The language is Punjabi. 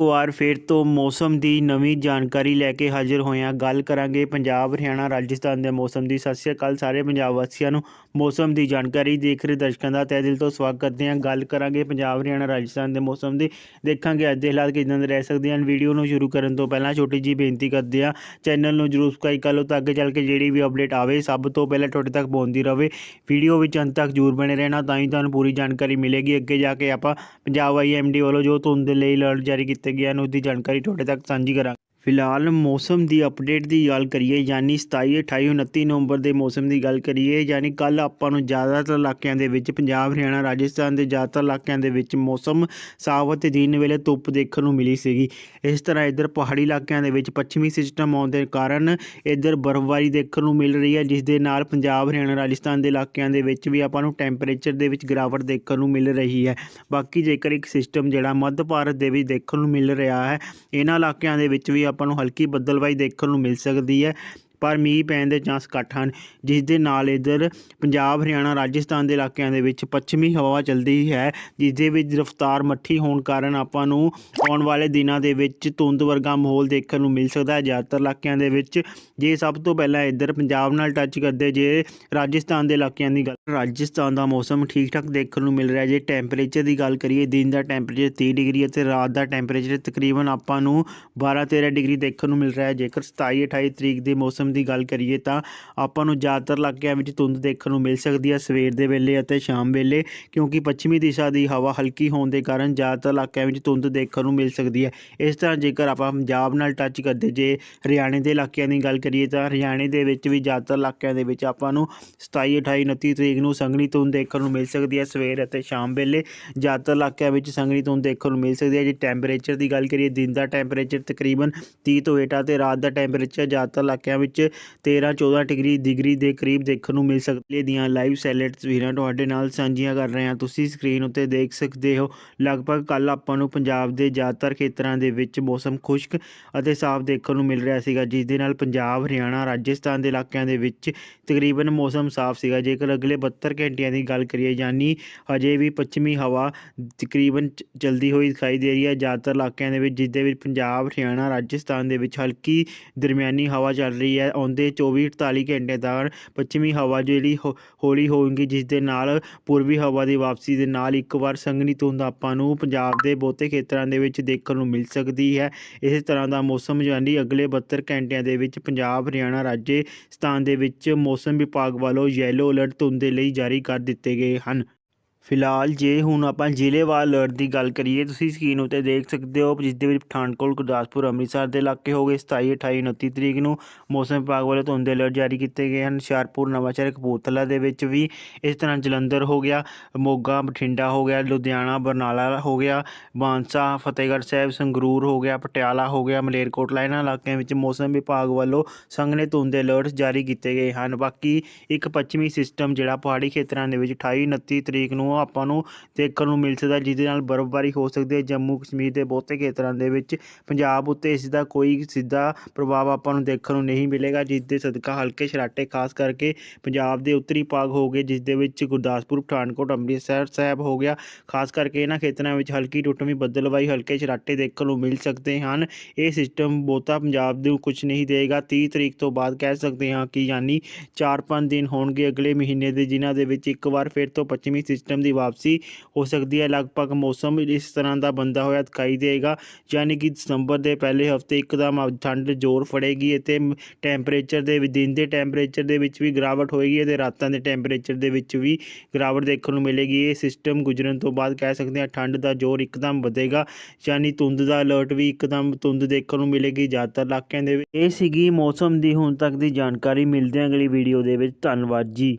ਇੱਕ ਵਾਰ ਫਿਰ ਤੋਂ ਮੌਸਮ ਦੀ ਨਵੀਂ ਜਾਣਕਾਰੀ ਲੈ ਕੇ ਹਾਜ਼ਰ ਹੋਏ ਗੱਲ ਕਰਾਂਗੇ ਪੰਜਾਬ, ਹਰਿਆਣਾ, ਰਾਜਸਥਾਨ ਦੇ ਮੌਸਮ ਦੀ। ਸਤਿ ਸ਼੍ਰੀ ਅਕਾਲ ਸਾਰੇ ਪੰਜਾਬ ਵਾਸੀਆਂ ਨੂੰ। ਮੌਸਮ ਦੀ ਜਾਣਕਾਰੀ ਦੇਖ ਰਹੇ ਦਰਸ਼ਕਾਂ ਦਾ ਤਹਿ ਦਿਲ ਤੋਂ ਸਵਾਗਤ ਕਰਦੇ ਹਾਂ। ਗੱਲ ਕਰਾਂਗੇ ਪੰਜਾਬ, ਹਰਿਆਣਾ, ਰਾਜਸਥਾਨ ਦੇ ਮੌਸਮ ਦੀ। ਦੇਖਾਂਗੇ ਅੱਜ ਦੇ ਹਾਲਾਤ ਕਿਦਾਂ ਦੇ ਰਹਿ ਸਕਦੇ ਹਨ। ਵੀਡੀਓ ਨੂੰ ਸ਼ੁਰੂ ਕਰਨ ਤੋਂ ਪਹਿਲਾਂ ਛੋਟੀ ਜੀ ਬੇਨਤੀ ਕਰਦੇ ਹਾਂ, ਚੈਨਲ ਨੂੰ ਜਰੂਰ ਸਬਸਕ੍ਰਾਈਬ ਕਰ ਲਓ ਤਾਂ ਅੱਗੇ ਚੱਲ ਕੇ ਜਿਹੜੀ ਵੀ ਅਪਡੇਟ ਆਵੇ, ਸਭ ਤੋਂ ਪਹਿਲਾਂ ਤੁਹਾਡੇ ਤੱਕ ਪਹੁੰਚਦੀ ਰਹੇ ਵੀਡੀਓ ਵਿੱਚ ਅੰਤ ਤੱਕ ਜਰੂਰ ਬਣੇ ਰਹਿਣਾ, ਤਾਂ ਹੀ ਤੁਹਾਨੂੰ ਪੂਰੀ ਜਾਣਕਾਰੀ ਮਿਲੇਗੀ। ਅੱਗੇ ਜਾ ਕੇ ਆਪਾਂ ਪੰਜਾਬ ਆਈਐਮਡੀ ਵੱਲੋਂ ਜੋ ਧੁੰਦ ਦੇ ਲਈ ਅਲਰਟ ਜਾਰੀ ਕੀਤੇ ਗਏ ਹਨ, ਉਸ ਦੀ ਜਾਣਕਾਰੀ ਤੁਹਾਡੇ ਤੱਕ ਸਾਂਝੀ ਕਰਾਂਗੇ। ਫਿਲਹਾਲ ਮੌਸਮ ਦੀ ਅਪਡੇਟ ਦੀ ਗੱਲ ਕਰੀਏ, ਯਾਨੀ 27 28 29 ਨਵੰਬਰ ਦੇ ਮੌਸਮ ਦੀ ਗੱਲ ਕਰੀਏ, ਯਾਨੀ ਕੱਲ ਆਪਾਂ ਨੂੰ ਜ਼ਿਆਦਾਤਰ ਇਲਾਕਿਆਂ ਦੇ ਵਿੱਚ, ਪੰਜਾਬ, ਹਰਿਆਣਾ, ਰਾਜਸਥਾਨ ਦੇ ਜ਼ਿਆਦਾਤਰ ਇਲਾਕਿਆਂ ਦੇ ਵਿੱਚ ਮੌਸਮ ਸਾਫ਼ ਅਤੇ ਦਿਨ ਵੇਲੇ ਧੁੱਪ ਦੇਖਣ ਨੂੰ ਮਿਲੀ ਸੀਗੀ। ਇਸ ਤਰ੍ਹਾਂ ਇੱਧਰ ਪਹਾੜੀ ਇਲਾਕਿਆਂ ਦੇ ਵਿੱਚ ਪੱਛਮੀ ਸਿਸਟਮ ਆਉਣ ਦੇ ਕਾਰਨ ਇੱਧਰ ਬਰਫ਼ਬਾਰੀ ਦੇਖਣ ਨੂੰ ਮਿਲ ਰਹੀ ਹੈ, ਜਿਸ ਦੇ ਨਾਲ ਪੰਜਾਬ, ਹਰਿਆਣਾ, ਰਾਜਸਥਾਨ ਦੇ ਇਲਾਕਿਆਂ ਦੇ ਵਿੱਚ ਵੀ ਆਪਾਂ ਨੂੰ ਟੈਂਪਰੇਚਰ ਦੇ ਵਿੱਚ ਗਿਰਾਵਟ ਦੇਖਣ ਨੂੰ ਮਿਲ ਰਹੀ ਹੈ। ਬਾਕੀ ਜੇਕਰ ਇੱਕ ਸਿਸਟਮ ਜਿਹੜਾ ਮੱਧ ਭਾਰਤ ਦੇ ਵਿੱਚ ਦੇਖਣ ਨੂੰ ਮਿਲ ਰਿਹਾ ਹੈ, ਇਹਨਾਂ ਇਲਾਕਿਆਂ ਦੇ ਵਿੱਚ ਵੀ ਆਪਾਂ ਨੂੰ ਹਲਕੀ ਬੱਦਲਵਾਈ ਦੇਖਣ ਨੂੰ ਮਿਲ ਸਕਦੀ ਹੈ। ਪਰ ਮੀਂਹ ਪੈਣ ਦੇ ਚਾਂਸ ਘੱਟ ਹਨ, ਜਿਸ ਦੇ ਨਾਲ ਇੱਧਰ ਪੰਜਾਬ, ਹਰਿਆਣਾ, ਰਾਜਸਥਾਨ ਦੇ ਇਲਾਕਿਆਂ ਦੇ ਵਿੱਚ ਪੱਛਮੀ ਹਵਾ ਚੱਲਦੀ ਹੈ, ਜਿਸ ਦੇ ਵਿੱਚ ਰਫ਼ਤਾਰ ਮੱਠੀ ਹੋਣ ਕਾਰਨ ਆਪਾਂ ਨੂੰ ਆਉਣ ਵਾਲੇ ਦਿਨਾਂ ਦੇ ਵਿੱਚ ਧੁੰਦ ਵਰਗਾ ਮਾਹੌਲ ਦੇਖਣ ਨੂੰ ਮਿਲ ਸਕਦਾ ਹੈ। ਜ਼ਿਆਦਾਤਰ ਇਲਾਕਿਆਂ ਦੇ ਵਿੱਚ ਜੇ ਸਭ ਤੋਂ ਪਹਿਲਾਂ ਇੱਧਰ ਪੰਜਾਬ ਨਾਲ ਟੱਚ ਕਰਦੇ, ਜੇ ਰਾਜਸਥਾਨ ਦੇ ਇਲਾਕਿਆਂ ਦੀ ਗੱਲ ਰਾਜਸਥਾਨ ਦਾ ਮੌਸਮ ਠੀਕ ਠਾਕ ਦੇਖਣ ਨੂੰ ਮਿਲ ਰਿਹਾ। ਜੇ ਟੈਂਪਰੇਚਰ ਦੀ ਗੱਲ ਕਰੀਏ, ਦਿਨ ਦਾ ਟੈਂਪਰੇਚਰ 30 ਡਿਗਰੀ ਅਤੇ ਰਾਤ ਦਾ ਟੈਂਪਰੇਚਰ ਤਕਰੀਬਨ ਆਪਾਂ ਨੂੰ 12-13 ਡਿਗਰੀ ਦੇਖਣ ਨੂੰ ਮਿਲ ਰਿਹਾ ਹੈ। ਜੇਕਰ 27-28 ਤਰੀਕ ਦੇ ਮੌਸਮ ਦੀ ਗੱਲ ਕਰੀਏ ਤਾਂ ਆਪਾਂ ਨੂੰ ਜ਼ਿਆਦਾਤਰ ਇਲਾਕਿਆਂ ਵਿੱਚ ਧੁੰਦ ਦੇਖਣ ਨੂੰ ਮਿਲ ਸਕਦੀ ਹੈ ਸਵੇਰ ਦੇ ਵੇਲੇ ਅਤੇ ਸ਼ਾਮ ਵੇਲੇ, ਕਿਉਂਕਿ ਪੱਛਮੀ ਦਿਸ਼ਾ ਦੀ ਹਵਾ ਹਲਕੀ ਹੋਣ ਦੇ ਕਾਰਨ ਜ਼ਿਆਦਾਤਰ ਇਲਾਕਿਆਂ ਵਿੱਚ ਧੁੰਦ ਦੇਖਣ ਨੂੰ ਮਿਲ ਸਕਦੀ ਹੈ ਇਸ ਤਰ੍ਹਾਂ ਜੇਕਰ ਆਪਾਂ ਪੰਜਾਬ ਨਾਲ ਟੱਚ ਕਰਦੇ ਜੇ ਹਰਿਆਣੇ ਦੇ ਇਲਾਕਿਆਂ ਦੀ ਗੱਲ ਕਰੀਏ ਤਾਂ ਹਰਿਆਣੇ ਦੇ ਵਿੱਚ ਵੀ ਜ਼ਿਆਦਾਤਰ ਇਲਾਕਿਆਂ ਦੇ ਵਿੱਚ ਆਪਾਂ ਨੂੰ 27 28 29 ਤਰੀਕ ਨੂੰ ਸੰਘਣੀ ਧੁੰਦ ਦੇਖਣ ਨੂੰ ਮਿਲ ਸਕਦੀ ਹੈ ਸਵੇਰ ਅਤੇ ਸ਼ਾਮ ਵੇਲੇ। ਜ਼ਿਆਦਾਤਰ ਇਲਾਕਿਆਂ ਵਿੱਚ ਸੰਘਣੀ ਧੁੰਦ ਦੇਖਣ ਨੂੰ ਮਿਲ ਸਕਦੀ ਹੈ ਜੇ ਟੈਂਪਰੇਚਰ ਦੀ ਗੱਲ ਕਰੀਏ, ਦਿਨ ਦਾ ਟੈਂਪਰੇਚਰ ਤਕਰੀਬਨ 30 ਤੋਂ ਹੇਠਾਂ ਤੇ ਰਾਤ ਦਾ ਟੈਂਪਰੇਚਰ ਜ਼ਿਆਦਾਤਰ ਇਲਾਕਿਆਂ ਵਿੱਚ 13 14 ਡਿਗਰੀ ਡਿਗਰੀ ਦੇ ਕਰੀਬ ਦੇਖਣ ਨੂੰ ਮਿਲ ਸਕਦੀ ਹੈ ਦੀਆਂ ਲਾਈਵ ਸੈਲਡ ਤਸਵੀਰਾਂ ਤੁਹਾਡੇ ਨਾਲ ਸਾਂਝੀਆਂ ਕਰ ਰਹੇ ਹਾਂ। ਤੁਸੀਂ ਸਕਰੀਨ ਉੱਤੇ ਦੇਖ ਸਕਦੇ ਹੋ, ਲਗਭਗ ਕੱਲ ਆਪਾਂ ਨੂੰ ਪੰਜਾਬ ਦੇ ਜ਼ਿਆਦਾਤਰ ਖੇਤਰਾਂ ਦੇ ਵਿੱਚ ਮੌਸਮ ਖੁਸ਼ਕ ਅਤੇ ਸਾਫ਼ ਦੇਖਣ ਨੂੰ ਮਿਲ ਰਿਹਾ ਸੀਗਾ, ਜਿਸ ਦੇ ਨਾਲ ਪੰਜਾਬ, ਹਰਿਆਣਾ, ਰਾਜਸਥਾਨ ਦੇ ਇਲਾਕਿਆਂ ਦੇ ਵਿੱਚ ਤਕਰੀਬਨ ਮੌਸਮ ਸਾਫ਼ ਸੀਗਾ। ਜੇਕਰ ਅਗਲੇ 72 ਘੰਟਿਆਂ ਦੀ ਗੱਲ ਕਰੀਏ, ਯਾਨੀ ਅਜੇ ਵੀ ਪੱਛਮੀ ਹਵਾ ਤਕਰੀਬਨ ਚ- ਚਲਦੀ ਹੋਈ ਦਿਖਾਈ ਦੇ ਰਹੀ ਹੈ। ਜ਼ਿਆਦਾਤਰ ਇਲਾਕਿਆਂ ਦੇ ਵਿੱਚ, ਜਿਸ ਦੇ ਵਿੱਚ ਪੰਜਾਬ, ਹਰਿਆਣਾ, ਰਾਜਸਥਾਨ ਦੇ ਵਿੱਚ ਹਲਕੀ ਦਰਮਿਆਨੀ ਹਵਾ ਚੱਲ ਰਹੀ ਹੈ। ਆਉਂਦੇ 24 48 ਘੰਟੇ ਦੌਰਾਨ ਪੱਛਮੀ ਹਵਾ ਜਿਹੜੀ ਹੋ- ਹੌਲੀ ਹੋਵੇਗੀ ਜਿਸ ਦੇ ਨਾਲ ਪੂਰਬੀ ਹਵਾ ਦੀ ਵਾਪਸੀ ਦੇ ਨਾਲ ਇੱਕ ਵਾਰ ਸੰਘਣੀ ਧੁੰਦ ਆਪਾਂ ਨੂੰ ਪੰਜਾਬ ਦੇ ਬਹੁਤੇ ਖੇਤਰਾਂ ਦੇ ਵਿੱਚ ਦੇਖਣ ਨੂੰ ਮਿਲ ਸਕਦੀ ਹੈ। ਇਸੇ ਤਰ੍ਹਾਂ ਦਾ ਮੌਸਮ ਯਾਨੀ ਅਗਲੇ 72 ਘੰਟਿਆਂ ਦੇ ਵਿੱਚ ਪੰਜਾਬ, ਹਰਿਆਣਾ ਰਾਜਸਥਾਨ ਦੇ ਵਿੱਚ ਮੌਸਮ ਵਿਭਾਗ ਵੱਲੋਂ ਯੈਲੋ ਅਲਰਟ ਧੁੰਦ ਦੇ ਲਈ ਜਾਰੀ ਕਰ ਦਿੱਤੇ ਗਏ ਹਨ। ਫਿਲਹਾਲ ਜੇ ਹੁਣ ਆਪਾਂ ਜ਼ਿਲ੍ਹੇਵਾਰ ਅਲਰਟ ਦੀ ਗੱਲ ਕਰੀਏ, ਤੁਸੀਂ ਸਕਰੀਨ ਉੱਤੇ ਦੇਖ ਸਕਦੇ ਹੋ ਜਿਸ ਦੇ ਵਿੱਚ ਪਠਾਨਕੋਟ, ਗੁਰਦਾਸਪੁਰ, ਅੰਮ੍ਰਿਤਸਰ ਦੇ ਇਲਾਕੇ ਹੋ ਗਏ। 27 28 29 ਤਰੀਕ ਨੂੰ ਮੌਸਮ ਵਿਭਾਗ ਵੱਲੋਂ ਧੁੰਦ ਦੇ ਅਲਰਟ ਜਾਰੀ ਕੀਤੇ ਗਏ ਹਨ। ਹੁਸ਼ਿਆਰਪੁਰ, ਨਵਾਂਸ਼ਹਿਰ, ਕਪੂਰਥਲਾ ਦੇ ਵਿੱਚ ਵੀ ਇਸ ਤਰ੍ਹਾਂ ਜਲੰਧਰ ਹੋ ਗਿਆ, ਮੋਗਾ, ਬਠਿੰਡਾ ਹੋ ਗਿਆ, ਲੁਧਿਆਣਾ, ਬਰਨਾਲਾ ਹੋ ਗਿਆ, ਮਾਨਸਾ, ਫਤਿਹਗੜ੍ਹ ਸਾਹਿਬ, ਸੰਗਰੂਰ ਹੋ ਗਿਆ, ਪਟਿਆਲਾ ਹੋ ਗਿਆ ਮਲੇਰਕੋਟਲਾ ਇਹਨਾਂ ਇਲਾਕਿਆਂ ਵਿੱਚ ਮੌਸਮ ਵਿਭਾਗ ਵੱਲੋਂ ਸੰਘਣੇ ਧੁੰਦ ਦੇ ਅਲਰਟ ਜਾਰੀ ਕੀਤੇ ਗਏ ਹਨ। ਬਾਕੀ ਇੱਕ ਪੱਛਮੀ ਸਿਸਟਮ ਜਿਹੜਾ ਪਹਾੜੀ ਖੇਤਰਾਂ ਦੇ ਵਿੱਚ 28 29 ਤਰੀਕ ਨੂੰ ਆਪਾਂ ਨੂੰ ਦੇਖਣ ਨੂੰ ਮਿਲ ਸਕਦਾ, ਜਿਹਦੇ ਨਾਲ ਬਰਫ਼ਬਾਰੀ ਹੋ ਸਕਦੀ ਹੈ ਜੰਮੂ ਕਸ਼ਮੀਰ ਦੇ ਬਹੁਤੇ ਖੇਤਰਾਂ ਦੇ ਵਿੱਚ। ਪੰਜਾਬ ਉੱਤੇ ਇਸ ਦਾ ਕੋਈ ਸਿੱਧਾ ਪ੍ਰਭਾਵ ਆਪਾਂ ਨੂੰ ਦੇਖਣ ਨੂੰ ਨਹੀਂ ਮਿਲੇਗਾ ਜਿਸ ਦੇ ਸਦਕਾ ਹਲਕੇ ਸਰਾਟੇ ਖਾਸ ਕਰਕੇ ਪੰਜਾਬ ਦੇ ਉੱਤਰੀ ਭਾਗ ਹੋ ਗਏ ਜਿਸ ਦੇ ਵਿੱਚ ਗੁਰਦਾਸਪੁਰ, ਪਠਾਨਕੋਟ, ਅੰਮ੍ਰਿਤਸਰ ਸਾਹਿਬ ਹੋ ਗਿਆ। ਖਾਸ ਕਰਕੇ ਇਹਨਾਂ ਖੇਤਰਾਂ ਵਿੱਚ ਹਲਕੀ ਟੁੱਟਵੀਂ ਬੱਦਲਵਾਈ ਹਲਕੇ ਸਰਾਟੇ ਦੇਖਣ ਨੂੰ ਮਿਲ ਸਕਦੇ ਹਨ। ਇਹ ਸਿਸਟਮ ਬਹੁਤਾ ਪੰਜਾਬ ਨੂੰ ਕੁਝ ਨਹੀਂ ਦੇਗਾ 30 ਤਰੀਕ ਤੋਂ ਬਾਅਦ ਕਹਿ ਸਕਦੇ ਹਾਂ ਕਿ ਯਾਨੀ 4-5 ਦਿਨ ਹੋਣਗੇ ਅਗਲੇ ਮਹੀਨੇ ਦੇ, ਜਿਨ੍ਹਾਂ ਦੇ ਵਿੱਚ ਇੱਕ ਵਾਰ ਫਿਰ ਤੋਂ ਪੱਛਮੀ ਸਿਸਟਮ ਦੀ ਵਾਪਸੀ ਹੋ ਸਕਦੀ ਹੈ। ਲਗਭਗ ਮੌਸਮ ਇਸ ਤਰ੍ਹਾਂ ਦਾ ਬੰਦਾ ਹੋਇਆ ਦਿਖਾਈ ਦੇਗਾ ਯਾਨੀ ਕਿ ਦਸੰਬਰ ਦੇ ਪਹਿਲੇ ਹਫ਼ਤੇ ਇੱਕਦਮ ਠੰਡ ਜ਼ੋਰ ਫੜੇਗੀ ਅਤੇ ਟੈਂਪਰੇਚਰ ਦੇ ਦਿਨ ਦੇ ਟੈਂਪਰੇਚਰ ਦੇ ਵਿੱਚ ਵੀ ਗਿਰਾਵਟ ਹੋਏਗੀ ਅਤੇ ਰਾਤਾਂ ਦੇ ਟੈਂਪਰੇਚਰ ਦੇ ਵਿੱਚ ਵੀ ਗਿਰਾਵਟ ਦੇਖਣ ਨੂੰ ਮਿਲੇਗੀ। ਇਹ ਸਿਸਟਮ ਗੁਜ਼ਰਨ ਤੋਂ ਬਾਅਦ ਕਹਿ ਸਕਦੇ ਹਾਂ ਠੰਡ ਦਾ ਜ਼ੋਰ ਇੱਕਦਮ ਵਧੇਗਾ, ਯਾਨੀ ਧੁੰਦ ਦਾ ਅਲਰਟ ਵੀ ਇੱਕਦਮ ਧੁੰਦ ਦੇਖਣ ਨੂੰ ਮਿਲੇਗੀ। ਜ਼ਿਆਦਾਤਰ ਇਲਾਕਿਆਂ ਦੇ ਵਿੱਚ ਇਹ ਸੀਗੀ ਮੌਸਮ ਦੀ ਹੁਣ ਤੱਕ ਦੀ ਜਾਣਕਾਰੀ। ਮਿਲਦੇ ਹਾਂ ਅਗਲੀ ਵੀਡੀਓ ਦੇ ਵਿੱਚ। ਧੰਨਵਾਦ ਜੀ।